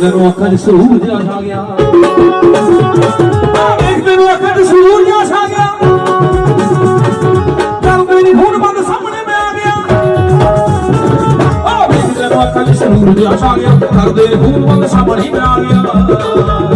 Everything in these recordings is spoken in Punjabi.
ਤੈਨੂੰ ਅੱਖਾਂ 'ਚ ਸਰੂਰ ਜਿਹਾ ਛਾ ਗਿਆ। ਇੱਕ ਤੈਨੂੰ ਅੱਖਾਂ 'ਚ ਸਰੂਰ ਜਿਹਾ ਛਾ ਗਿਆ। ਕੱਲ ਮੇਰੀ ਹੁਣ ਬੰਦ ਸਾਹਮਣੇ ਮੈਂ ਆ ਗਿਆ। ਓ ਇੱਕ ਤੈਨੂੰ ਅੱਖਾਂ 'ਚ ਸਰੂਰ ਜਿਹਾ ਛਾ ਗਿਆ। ਕਰਦੇ ਹੁਣ ਬੰਦ ਸਾਹਮਣੇ ਮੈਂ ਆ ਗਿਆ।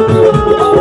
Música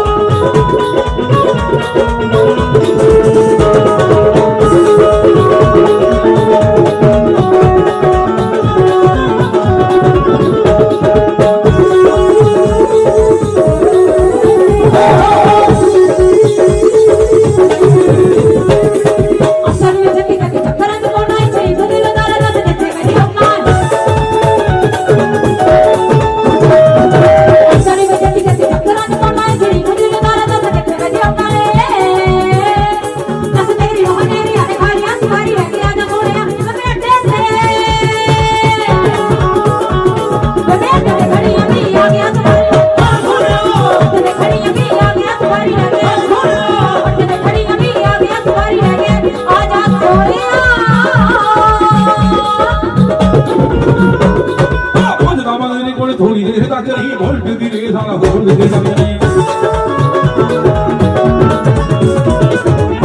ਰਹੀ ਭੁੱਲ ਦੀ ਰੇ ਸਾਰਾ ਭੁੱਲ ਦੇ ਸਮਝੀ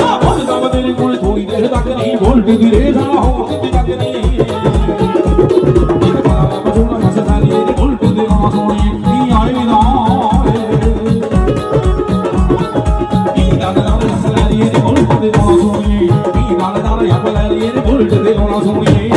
ਆ ਭੁੱਲ ਦਾ ਮਦੇ ਕੋਲ ਥੋੜੀ ਦੇਰ ਤੱਕ ਨਹੀਂ ਭੁੱਲ ਦੀ ਰੇ ਸਾਰਾ ਹੋ ਕਿਤੇ ਤੱਕ ਨਹੀਂ। ਸੋਣੀ ਨੀ ਨਾਲ ਨਾਲ ਆਪਲੇ ਰੇ ਬੁਲਟ ਦੇ ਹੋਣਾ ਸੋਣੀ